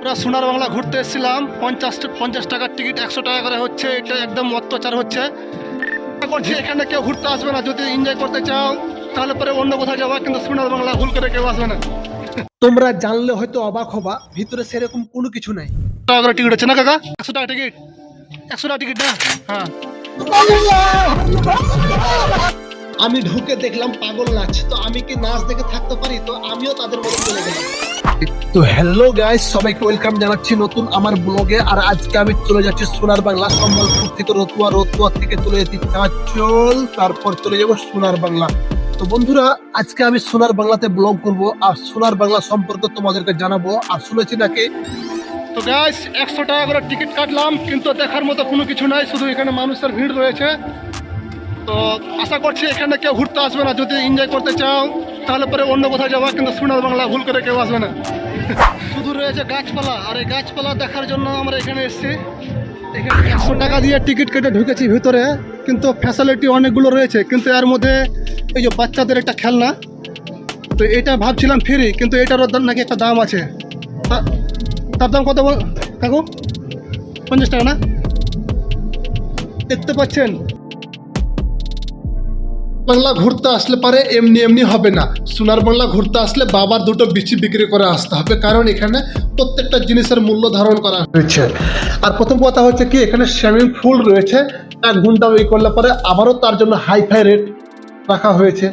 আমরা সোনার বাংলা ঘুরতে এসেছিলাম। পঞ্চাশ পঞ্চাশ টাকার টিকিট একশো টাকা করে হচ্ছে। এটা একদম অত্যাচার হচ্ছে। করছি এখানে কেউ ঘুরতে আসবে না। যদি এনজয় করতে চাও তাহলে পরে অন্য কোথাও যাব কিন্তু সোনার বাংলা ভুল করে কেউ আসবে না। তোমরা জানলে হয়তো অবাক হবা ভিতরে সেরকম কোনো কিছু নাই। টাকা করে টিকিট হচ্ছে না কাকা? একশো টাকা টিকিট। একশো টাকা টিকিট না? হ্যাঁ। আমি ঢুকে দেখলাম পাগল নাচ তো আমি কি নাচ দেখে থাকতে পারি? তো আমিও তাদের মতো চলে গেলাম। তো হ্যালো গাইস সবাইকে ওয়েলকাম জানাচ্ছি নতুন আমার ব্লগে আর আজকে আমি চলে যাচ্ছি সোনার বাংলা সম্বলপুর থেকে, রতুয়া রতুয়া থেকে চলে যেতে চাঁচল তারপর চলে যাব সোনার বাংলা। তো বন্ধুরা, আজকে আমি সোনার বাংলাতে ব্লগ করব। আর সোনার বাংলা সম্পর্কে তোমাদেরকে জানাব। আর শুনেছি নাকি? তো গ্যাস একশো টাকা করে টিকিট কাটলাম, কিন্তু দেখার মতো কোনো কিছু নাই। শুধু এখানে মানুষের ভিড় রয়েছে। তো আশা করছি এখানে কেউ ঘুরতে আসবে না। যদি এনজয় করতে চাও তাহলে পরে অন্য কোথাও যাওয়া, কিন্তু সোনার বাংলা ভুল করে কেউ আসবে না। শুধু রয়েছে গাছপালা, আর এই গাছপালা দেখার জন্য আমরা এখানে এসেছি। এখানে একশো টাকা দিয়ে টিকিট কেটে ঢুকেছি ভিতরে, কিন্তু ফ্যাসিলিটি অনেকগুলো রয়েছে, কিন্তু এর মধ্যে এই যে বাচ্চাদের একটা খেলনা, তো এটা ভাবছিলাম ফ্রি কিন্তু এটারও নাকি একটা দাম আছে। তার দাম কত কাকু? পঞ্চাশ টাকা না? দেখতে পাচ্ছেন? বাংলা ঘুরতে আসলে পারে, এমনি এমনি হবে না। সোনার বাংলা ঘুরতে আসলে বাবার দুটো বিচি বিক্রি করে আসতে হবে, কারণ এখানে প্রত্যেকটা জিনিসের মূল্য ধারণ করা হয়েছে। আর প্রথম কথা হচ্ছে কি, এখানে সুইমিং পুল রয়েছে, এক ঘণ্টা ওই করলে পরে আবারও তার জন্য হাইফাই রেট রাখা হয়েছে।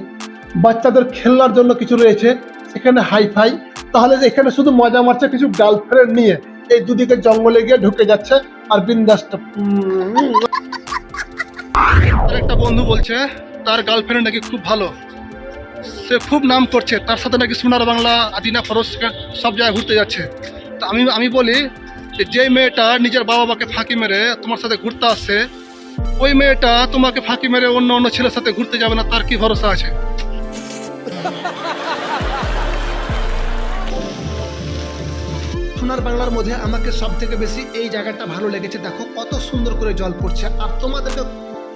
বাচ্চাদের খেলনার জন্য কিছু রয়েছে, সেখানে হাইফাই তাহলে যে এখানে শুধু মজা মারছে কিছু গার্লফ্রেন্ড নিয়ে, এই দুদিকে জঙ্গলে গিয়ে ঢুকে যাচ্ছে আর বিন্দাসটা একটা বন্ধু বলছে তার গার্লফ্রেন্ড নাকি খুব ভালো। সে খুব নাম করছে, তার সাথে নাকি সোনার বাংলা, আদিনা ফরস সব জায়গায় ঘুরতে যাচ্ছে। তা আমি আমি বলি যে যে মেয়েটা নিজের বাবা মাকে ফাঁকি মেরে তোমার সাথে ঘুরতে আসছে, ওই মেয়েটা তোমাকে ফাঁকি মেরে অন্য অন্য ছেলের সাথে ঘুরতে যাবে না, তার কি ভরসা আছে? সোনার বাংলার মধ্যে আমাকে সব থেকে বেশি এই জায়গাটা ভালো লেগেছে। দেখো কত সুন্দর করে জল পড়ছে। আর তোমাদেরকে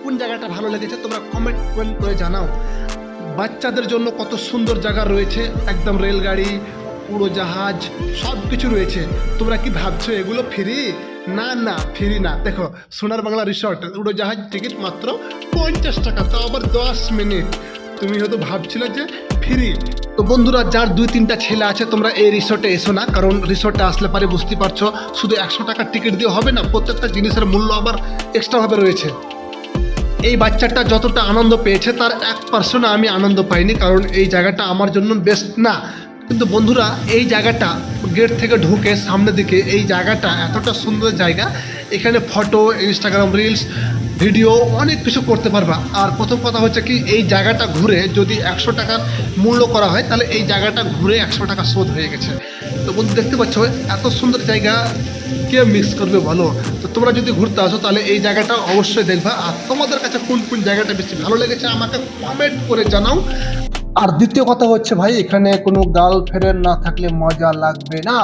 কোন জায়গাটা ভালো লেগেছে তোমরা কমেন্ট করে জানাও। বাচ্চাদের জন্য কত সুন্দর জায়গা রয়েছে, একদম রেলগাড়ি উড়োজাহাজ সব কিছু রয়েছে। তোমরা কি ভাবছ এগুলো ফ্রি? না না, ফ্রি না। দেখো, সোনার বাংলা রিসর্ট উড়োজাহাজ টিকিট মাত্র পঞ্চাশ টাকা তাও আবার দশ মিনিট তুমি হয়তো ভাবছিলে যে ফ্রি। তো বন্ধুরা, যার দুই, তিনটা ছেলে আছে, তোমরা এই রিসোর্টে এসো না, কারণ রিসোর্টে আসলে পারে বুঝতে পারছ, শুধু একশো টাকার টিকিট দিয়ে হবে না, প্রত্যেকটা জিনিসের মূল্য আবার এক্সট্রাভাবে রয়েছে। এই বাচ্চাটা যতটা আনন্দ পেয়েছে, তার এক পার্সেন্ট আমি আনন্দ পাইনি, কারণ এই জায়গাটা আমার জন্য বেস্ট না। কিন্তু বন্ধুরা, এই জায়গাটা গেট থেকে ঢুকে সামনের দিকে, এই জায়গাটা এতটা সুন্দর জায়গা। এখানে ফটো ইনস্টাগ্রাম রিলস ভিডিও অনেক কিছু করতে পারবা। আর প্রথম কথা হচ্ছে কি, এই জায়গাটা ঘুরে যদি একশো টাকার মূল্য করা হয়, তাহলে এই জায়গাটা ঘুরে একশো টাকা শোধ হয়ে গেছে। তো বন্ধু, দেখতে পাচ্ছ, এত সুন্দর জায়গা কে মিক্স করবে বলো? তো তোমরা যদি ঘুরতে আসো, তাহলে এই জায়গাটা অবশ্যই দেখবা। আর তোমাদের কাছে কোন কোন জায়গাটা বেশি ভালো লেগেছে, আমাকে কমেন্ট করে জানাও। আর দ্বিতীয় কথা হচ্ছে ভাই, এখানে কোনো গার্লফ্রেন্ড না থাকলে মজা লাগবে না।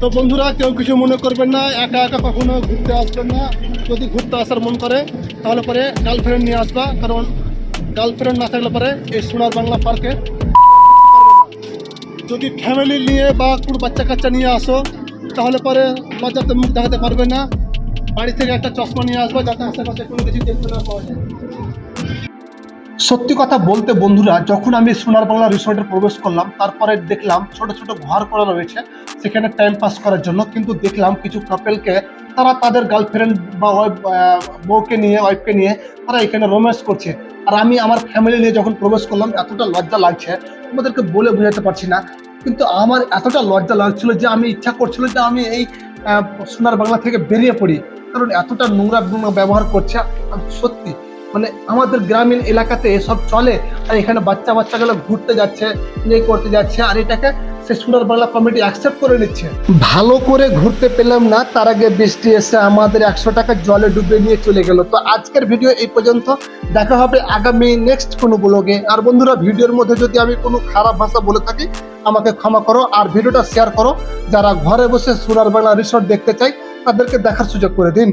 তো বন্ধুরা, কেউ কিছু মনে করবেন না, একা একা কখনো ঘুরতে আসবেন না। যদি ঘুরতে আসার মন করে, তাহলে পরে গার্লফ্রেন্ড নিয়ে আসবা, কারণ গার্লফ্রেন্ড না থাকলে পরে এই সোনার বাংলা পার্কে যদি ফ্যামিলি নিয়ে বা কোনো বাচ্চা কাচ্চা নিয়ে আসো, তাহলে পরে লজ্জাতে মুখ দেখাতে পারবে না। বাড়ি থেকে একটা চশমা নিয়ে আসব, যাতে আশেপাশে কোনো কিছু দেখতে না পাওয়া যায়। সত্যি কথা বলতে বন্ধুরা, যখন আমি সোনার বাংলা রিসোর্টে প্রবেশ করলাম, তারপরে দেখলাম ছোট ছোট ঘর করা রয়েছে, সেখানে টাইম পাস করার জন্য, কিন্তু দেখলাম কিছু কাপেলকে তারা তাদের গার্লফ্রেন্ড বা বউকে নিয়ে ওয়াইফকে নিয়ে তারা এখানে রোম্যান্স করছে। আর আমি আমার ফ্যামিলি নিয়ে যখন প্রবেশ করলাম, এতটা লজ্জা লাগছে, তোমাদেরকে বলে বোঝাতে পারছি না, কিন্তু আমার এতটা লজ্জা লাগছিল যে আমি ইচ্ছা করছিল যে আমি এই সোনার বাংলা থেকে বেরিয়ে পড়ি, কারণ এতটা নোংরা নোংরা ব্যবহার করছে সত্যি মানে আমাদের গ্রামীণ এলাকাতে এসব চলে, আর এখানে বাচ্চা বাচ্চাগুলো ঘুরতে যাচ্ছে ইয়ে করতে যাচ্ছে, আর এটাকে সে সোনার বাংলা কমিটি অ্যাকসেপ্ট করে নিচ্ছে। ভালো করে ঘুরতে পেলাম না, তার আগে বৃষ্টি এসে আমাদের একশো টাকা জলে ডুবে নিয়ে চলে গেল। তো আজকের ভিডিও এই পর্যন্ত, দেখা হবে আগামী নেক্সট কোনো ব্লগে আর বন্ধুরা, ভিডিওর মধ্যে যদি আমি কোনো খারাপ ভাষা বলে থাকি, আমাকে ক্ষমা করো, আর ভিডিওটা শেয়ার করো। যারা ঘরে বসে সোনার বাংলা রিসর্ট দেখতে চাই তাদেরকে দেখার সুযোগ করে দিন।